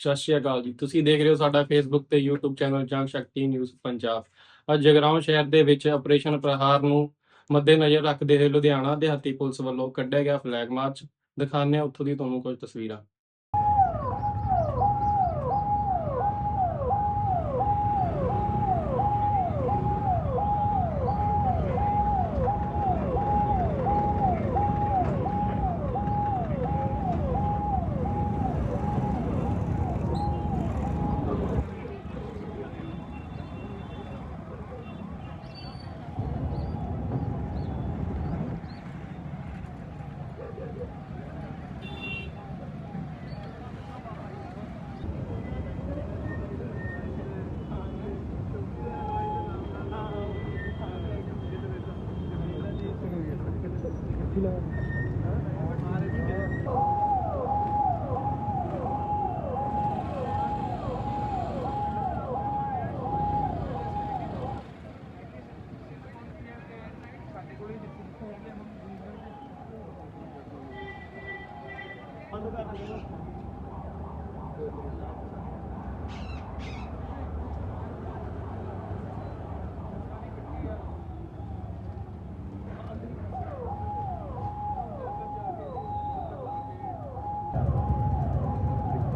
ਸਤਿ ਸ਼੍ਰੀ ਅਕਾਲ ਜੀ। ਤੁਸੀਂ ਦੇਖ ਰਹੇ ਹੋ ਸਾਡਾ ਫੇਸਬੁੱਕ ਤੇ YouTube ਚੈਨਲ ਜੰਗ ਸ਼ਕਤੀ ਨਿਊਜ਼ ਪੰਜਾਬ। ਅੱਜ ਜਗਰਾਉਂ ਸ਼ਹਿਰ ਦੇ ਵਿੱਚ ਆਪਰੇਸ਼ਨ ਪ੍ਰਹਾਰ ਨੂੰ ਮੱਦੇਨਜ਼ਰ ਰੱਖਦੇ ਹੋਏ ਲੁਧਿਆਣਾ ਦਿਹਾਤੀ ਪੁਲਿਸ ਵੱਲੋਂ ਕੱਢਿਆ ਗਿਆ ਫਲੈਗ ਮਾਰਚ ਦਿਖਾਉਂਦੇ ਹਾਂ ਉੱਥੋਂ ਦੀ ਤੁਹਾਨੂੰ ਕੁਝ ਤਸਵੀਰਾਂ।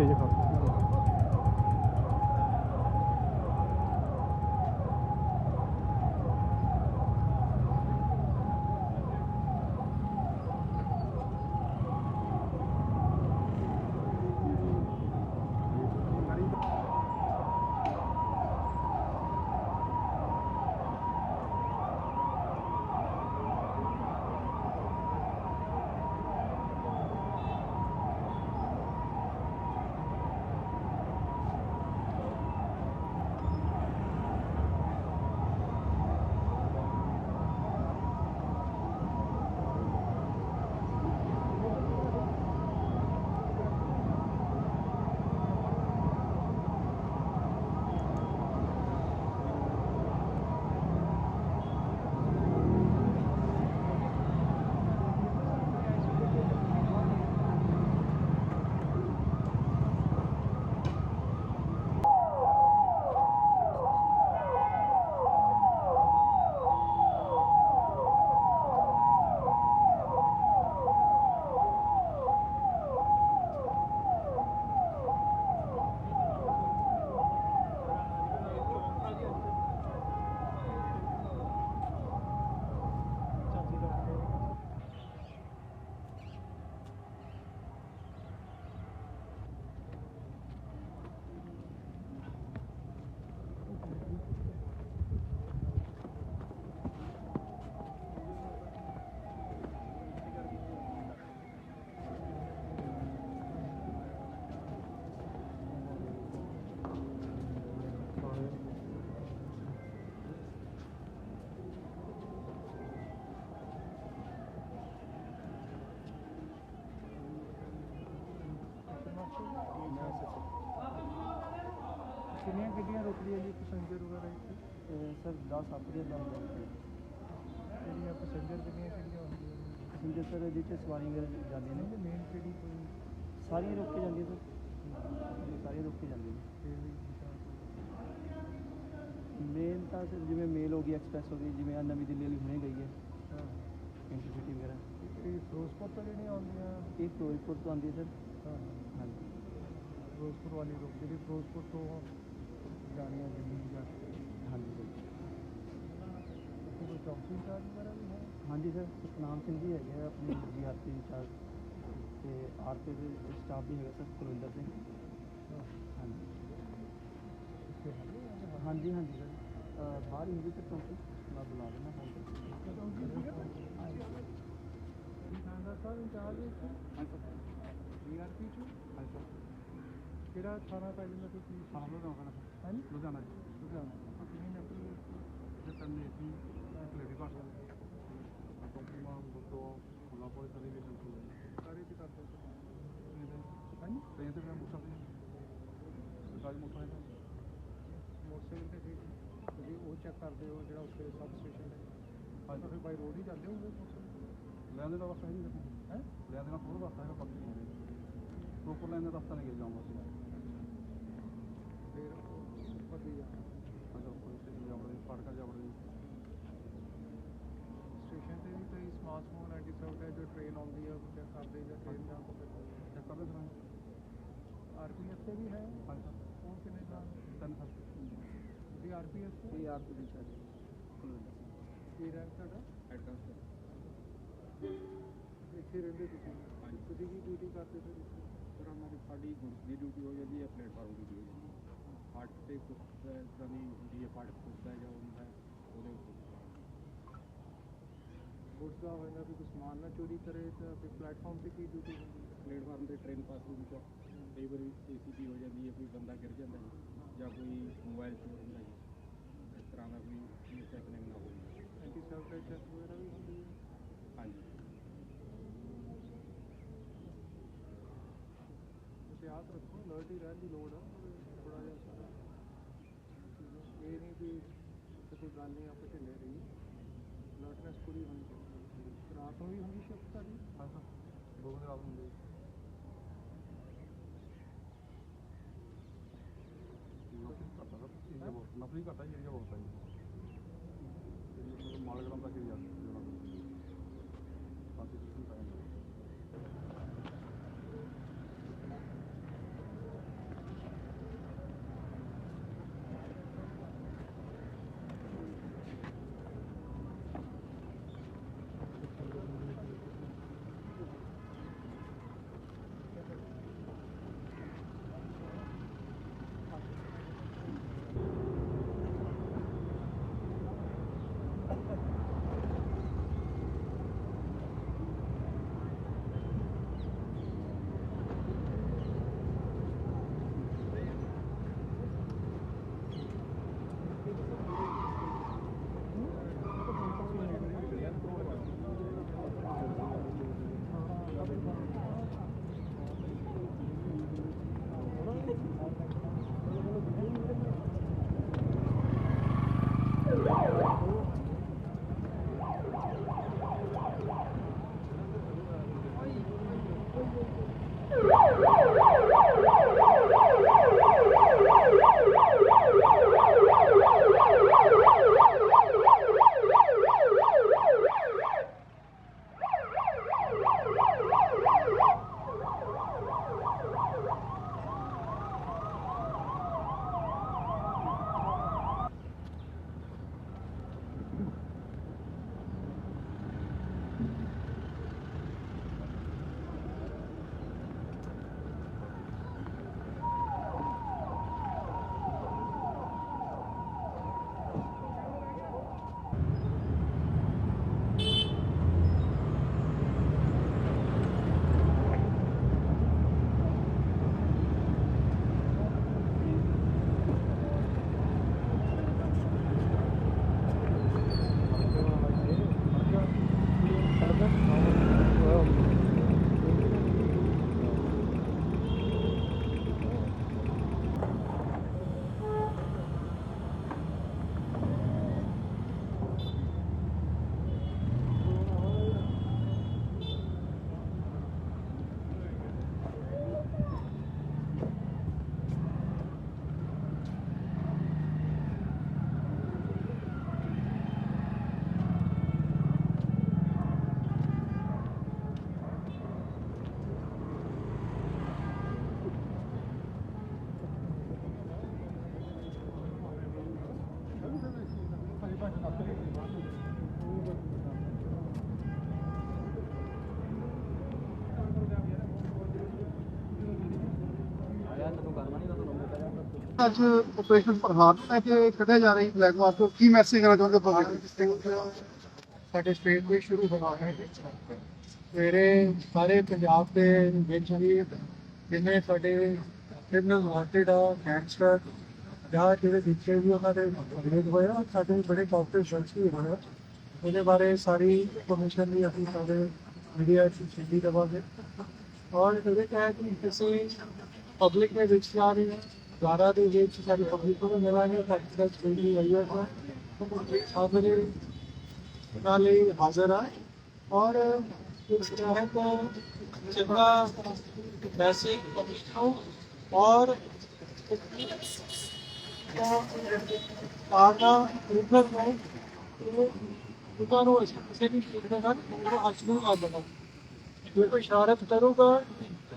Peter Fox. ਕਿੰਨੀਆਂ ਗੱਡੀਆਂ ਰੁਕਦੀਆਂ ਜੀ ਪੈਸੰਜਰ ਵਗੈਰਾ ਇੱਥੇ? ਸਰ 10 ਆਪਣੇ ਦਾ ਜਿਹੜੀਆਂ ਪੈਸੰਜਰ ਕਿੰਨੀਆਂ ਕਿਹੜੀਆਂ ਹੁੰਦੀਆਂ ਨੇ। ਠੀਕ ਸਰ ਇਹਦੇ ਚ ਸਵਾਰੀਆਂ ਜਾਂਦੀਆਂ ਨੇ। ਮੇਨ ਕਿਹੜੀ ਕੋਈ? ਸਾਰੀਆਂ ਰੁਕ ਕੇ ਜਾਂਦੀਆਂ ਸਰ। ਸਾਰੀਆਂ ਰੁਕ ਕੇ ਜਾਂਦੀਆਂ ਨੇ। ਫਿਰ ਵੀ ਜਿੱਦਾਂ ਮੇਨ ਤਾਂ ਸਰ ਜਿਵੇਂ ਮੇਲ ਹੋ ਗਈ ਐਕਸਪ੍ਰੈਸ ਹੋ ਗਈ ਜਿਵੇਂ ਆਹ ਨਵੀਂ ਦਿੱਲੀ ਵਾਲੀ ਹੁਣੇ ਗਈ ਹੈ। ਹਾਂ। ਇੰਟਰਸਿਟੀ ਵਗੈਰਾ। ਇਹ ਫਿਰੋਜ਼ਪੁਰ ਤੋਂ ਜਿਹੜੀਆਂ ਆਉਂਦੀਆਂ? ਇਹ ਫਿਰੋਜ਼ਪੁਰ ਤੋਂ ਆਉਂਦੀ ਹੈ ਸਰ। ਹਾਂ। ਹਾਂਜੀ। ਫਿਰੋਜ਼ਪੁਰ ਵਾਲੀ ਰੁਕ ਜਿਹੜੀ ਫਿਰੋਜ਼ਪੁਰ ਤੋਂ ਜਾਣੀਆਂ ਦਿੱਲੀ ਜਾਂ ਹਾਂਜੀ ਸਰ। ਇੱਥੇ ਕੋਈ ਚੌਕੀ ਚਾਰਜ ਵਗੈਰਾ ਵੀ ਹੈ? ਹਾਂਜੀ ਸਰ ਸਤਨਾਮ ਸਿੰਘ ਜੀ ਹੈਗੇ ਆ ਆਪਣੀ ਜੀਆਰਪੀ ਇੰਚਾਰਜ ਤੇ ਆਰਪੀ ਦੇ ਸਟਾਫ ਵੀ ਹੈਗਾ ਸਰ ਕੁਲਵਿੰਦਰ ਸਿੰਘ। ਹਾਂ ਹਾਂਜੀ। ਇੱਥੇ ਹੈਗੇ ਆ ਜਾਂ ਹਾਂਜੀ ਹਾਂਜੀ ਸਰ। ਅਹ ਬਾਹਰ ਹੀ ਹੁੰਦੀ ਸਰ ਚੌਂਕੀ ਮੈਂ ਬੁਲਾ ਦੇਣਾ ਫੋਨ ਖਾਨਦਾਰ ਸਾਹਿਬ ਇੰਚਾਰਜ ਇੱਥੇ ਡੀਆਰਪੀ ਚ? ਕਿਹੜਾ ਥਾਣਾ ਪੈ ਜਾਂਦਾ ਕੋਈ ਪੁਲਿਸ ਹਾਂ ਲੁਧਿਆਣਾ ਹੈ ਲੁਧਿਆਣਾ ਲੁਧਿਆਣਾ ਕਿੰਨੀ ਨਕਲੀ ਜੇ ਕਰਨੇ ਸੀ ਲੇਡੀ ਭਾਸ਼ਾ ਕੰਪਨੀ ਮਾਂ ਦੋ ਕੋਲਾਪੁਰ ਕਰੀ ਵੀ ਸੰਤੂ ਸਾਰੇ ਤੇ ਕਰਦੇ ਹੈ? ਟ੍ਰੇਨ ਤੇ ਮੈਂ ਮੁੱਸਾ ਤੇ ਗਾੜੀ ਮੁੱਸਾ ਹੈ? ਮੋਟਰਸਾਈਕਲ ਤੇ ਠੀਕ ਤੁਸੀਂ ਉਹ ਚੈੱਕ ਕਰਦੇ ਹੋ ਜਿਹੜਾ ਉੱਥੇ ਸਬ ਸਟੇਸ਼ਨ ਹੈ। ਹਾਂਜੀ। ਫਿਰ ਬਾਈ ਰੋਡ ਹੀ ਜਾਂਦੇ ਹੋਗੇ ਮੋਟਰਸਾਈਕਲ ਲੈਣ ਦਾ ਰਸਤਾ ਹੈ ਨਹੀਂ ਹੈ? ਲੈਣ ਦਾ ਥੋੜਾ ਰਸਤਾ ਹੈਗਾ ਪੱਕੀ ਨਹੀਂ ਪ੍ਰੋਪਰ ਲੈਣ ਦਾ ਰਸਤਾ ਨਹੀਂ ਗਿਆ ਜਾਊਂਗਾ ਸੀ ਕਾਫੀ ਮਤਲਬ ਪੁਲਿਸ ਸਟੇਸ਼ਨ ਜਾਵੜੇ ਫਾਟਕਾਂ ਜਾਵੜੇ ਸਟੇਸ਼ਨ ਤੇ ਵੀ ਕਈ ਸਮਾਰਟ ਫੋਨ ਐਂਟੀ ਸਰਵ ਹੈ ਜੋ ਟ੍ਰੇਨ ਆਉਂਦੀ ਆ ਚੈੱਕ ਕਰਦੇ ਜਾਂ ਟ੍ਰੇਨ ਦਾ ਚੈੱਕ ਕਰਦੇ ਸਰ ਆਰਪੀਐਫ ਤੇ ਵੀ ਹੈ ਫੋਨ ਕਿੰਨੇ ਦਾ ਤਿੰਨ ਸਰ ਜੀ ਆਰਪੀਐਫ ਤੇ ਜੀ ਆਰਪੀ ਦੇ ਚਾਰਜ ਕੀ ਰੈਂਕ ਤੁਹਾਡਾ ਹੈਡ ਇੱਥੇ ਰਹਿੰਦੇ ਤੁਸੀਂ ਤੁਸੀਂ ਕੀ ਡਿਊਟੀ ਕਰਦੇ ਸਰ ਸਰ ਹਮਾਰੀ ਸਾਡੀ ਗੁੱਡਸ ਦੀ ਡਿਊਟੀ ਹੋ ਜਾਂਦੀ ਹੈ ਪਲੇਟਫਾਰਮ ਡਿਊਟੀ ਹੋ ਜਾਂਦੀ ਹੈ हार्ट से कुछ ਤਰ੍ਹਾਂ ਦੀ ਹੁੰਦੀ ਹੈ ਫਾਟ ਫੁੱਟਦਾ ਜਾਂ ਹੁੰਦਾ ਉਹਦੇ ਉੱਤੇ ਗੁੱਡਸ ਦਾ ਹੋਏਗਾ ਵੀ ਕੋਈ ਸਮਾਨ ਨਾ ਚੋਰੀ ਕਰੇ ਤਾਂ ਫਿਰ ਪਲੇਟਫਾਰਮ ਤੇ ਕੀ ਡਿਊਟੀ ਹੁੰਦੀ ਹੈ? ਪਲੇਟਫਾਰਮ ਤੇ ਟ੍ਰੇਨ ਪਾਸ ਹੋਣ ਤੋਂ ਕਈ ਵਾਰੀ ਏਸੀਪੀ ਹੋ ਜਾਂਦੀ ਹੈ ਕੋਈ ਬੰਦਾ ਗਿਰ ਜਾਂਦਾ ਹੈ ਜਾਂ ਕੋਈ ਮੋਬਾਈਲ ਚੋਰ ਹੁੰਦਾ ਹੈ। ਇਸ ਤਰ੍ਹਾਂ ਦਾ ਕੋਈ ਮਿਸਹੈਪਨਿੰਗ ਨਾ ਹੋਵੇ ਐਂਟੀ ਸੈਪਟਾਈਟ ਟੈਸਟ ਵਗੈਰਾ ਵੀ ਹੁੰਦੀ ਹੈ? ਹਾਂਜੀ। ਤੁਸੀਂ ਆਸ ਰੱਖੋ ਅਲਰਟ ਹੀ ਰਹਿਣ ਦੀ ਲੋੜ ਆ ਥੋੜਾ ਜਿਹਾ ਸਾਰਾ ਚੀਜ਼ਾਂ- ਇਹ ਨਹੀਂ ਵੀ ਆਪਾਂ ਢਿੱਲੇ ਰਹੀ ਪੂਰੀ ਹੋਣੀ ਚਾਹੀਦੀ ਰਾਤ ਨੂੰ ਵੀ ਹੁੰਦੀ ਸ਼ਿਫਟ ਹਾਂ ਦੋ ਰਾਤ ਹੁੰਦੀ ਘਟਾ ਬਹੁਤ ਤੱਕ ਜਿਹੜਾ ਅੱਜ ਆਪਰੇਸ਼ਨ ਪ੍ਰਹਾਰ ਨੂੰ ਲੈ ਕੇ ਕੱਢਿਆ ਜਾ ਰਹੀ ਬਲੈਕ ਮਾਰਕੀਟ ਕੀ ਮੈਸੇਜ ਦੇਣਾ ਚਾਹੁੰਦੇ ਪਬਲਿਕ ਸਾਡੇ ਸਟੇਟ ਵਿੱਚ ਸ਼ੁਰੂ ਹੋਣਾ ਹੈ। ਸਵੇਰੇ ਸਾਰੇ ਪੰਜਾਬ ਦੇ ਵਿੱਚ ਵੀ ਜਿੰਨੇ ਸਾਡੇ ਕ੍ਰਿਮੀਨਲ ਵਾਂਟਡ ਆ ਗੈਂਗਸਟਰ ਜਾਂ ਜਿਹੜੇ ਵਿੱਚੇ ਵੀ ਉਹਨਾਂ ਦੇ ਅਪਰਾਧ ਹੋਇਆ ਸਾਡੇ ਬੜੇ ਕਾਫੀ ਸ਼ਖਸ ਵੀ ਹੋਇਆ ਉਹਦੇ ਬਾਰੇ ਸਾਰੀ ਇਨਫੋਰਮੇਸ਼ਨ ਵੀ ਅਸੀਂ ਸਾਡੇ ਮੀਡੀਆ ਚ ਛੱਡੀ ਦੇਵਾਂਗੇ। ਔਰ ਇਹਦੇ ਕਹਿ ਕਿ ਕਿਸੇ ਪਬਲਿਕ ਦੇ ਵਿੱਚ ਆ ਰਹੀ ਹੈ। ద్వారాది చేసేసరికి ప్రభుత్వం నిజంగా ప్రాక్టికల్స్ ఫెయిల్ అయ్యాక साथ मेरे नाले हाजिर आए और चाहे तो शिमला वैसे और आना ऊपर में दुकानों से भी सीखने का उनको आचरण आ जाना मेरे को इशारत करूँगा?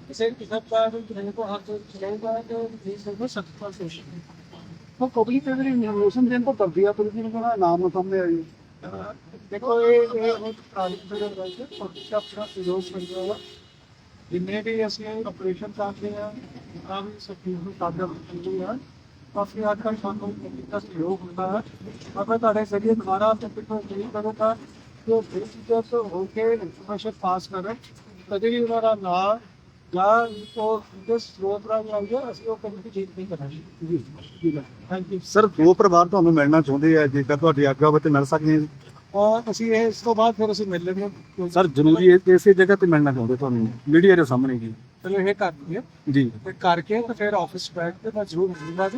इसे किसी का भी को हाथ चलेगा तो ये सब सकता है ਉਹ ਪਬਲਿਕ ਦੇ ਜਿਹੜੇ ਇਨਫੋਰਮੇਸ਼ਨ ਦੇਣ ਤੋਂ ਕਰਦੀ ਆ ਪੁਲਿਸ ਨੂੰ ਕਹਿੰਦਾ ਨਾਮ ਨਾ ਸਾਹਮਣੇ ਆਈ ਦੇਖੋ ਇਹ ਇਹ ਬਹੁਤ ਪੁਰਾਣੀ ਫਿਗਰ ਹੈ ਪਬਲਿਕ ਆਪਣਾ ਸਹਿਯੋਗ ਕਰਦਾ ਹੈ ਜਿੰਨੇ ਵੀ ਅਸੀਂ ਆਪਰੇਸ਼ਨ ਕਰਦੇ ਆ ਤਾਂ ਵੀ ਸਭ ਨੂੰ ਕਾਬਲ ਹੁੰਦੀ ਹੈ ਕਾਫੀ ਹੱਦ ਤੱਕ ਸਾਨੂੰ ਪਬਲਿਕ ਦਾ ਸਹਿਯੋਗ ਹੁੰਦਾ ਹੈ ਅਗਰ ਤੁਹਾਡੇ ਜ਼ਰੀਏ ਦੁਬਾਰਾ ਤੇ ਪਿੱਛੋਂ ਨਹੀਂ ਕਰੋਗਾ तो ਬੇਸਿਕਸ ਹੋ ਕੇ ਇਨਫੋਰਮੇਸ਼ਨ ਪਾਸ ਕਰਨ ਕਦੇ ਵੀ ਉਹਨਾਂ ਦਾ ਨਾਂ ਜਾਂ ਉਹ ਜਿਸ ਸਰੋਤ ਰਾਹੀਂ ਆਈ ਹੈ ਅਸੀਂ ਉਹ ਕਦੇ ਵੀ ਚੇਂਜ ਨਹੀਂ ਕਰਾਂਗੇ। ਜੀ ਠੀਕ ਹੈ ਥੈਂਕ ਯੂ ਸਰ ਦੋ ਪਰਿਵਾਰ ਤੁਹਾਨੂੰ ਮਿਲਣਾ ਚਾਹੁੰਦੇ ਆ ਜੇਕਰ ਤੁਹਾਡੀ ਆਗਿਆ ਹੋਵੇ ਤੇ ਮਿਲ ਸਕਦੇ ਆ ਔਰ ਅਸੀਂ ਇਸ ਤੋਂ ਬਾਅਦ ਫਿਰ ਅਸੀਂ ਮਿਲ ਲੈਂਗੇ ਸਰ ਜ਼ਰੂਰੀ ਹੈ ਇਸੇ ਜਗ੍ਹਾ ਤੇ ਮਿਲਣਾ ਚਾਹੁੰਦੇ ਤੁਹਾਨੂੰ ਮੀਡੀਆ ਦੇ ਸਾਹਮਣੇ ਜੀ। ਚਲੋ ਇਹ ਕਰ ਲਈਏ ਜੀ। ਤੇ ਕਰਕੇ ਤੇ ਫਿਰ ਆਫਿਸ ਬੈਠ ਕੇ ਮੈਂ ਜ਼ਰੂਰ ਮਿਲੂੰਗਾ ਜੀ।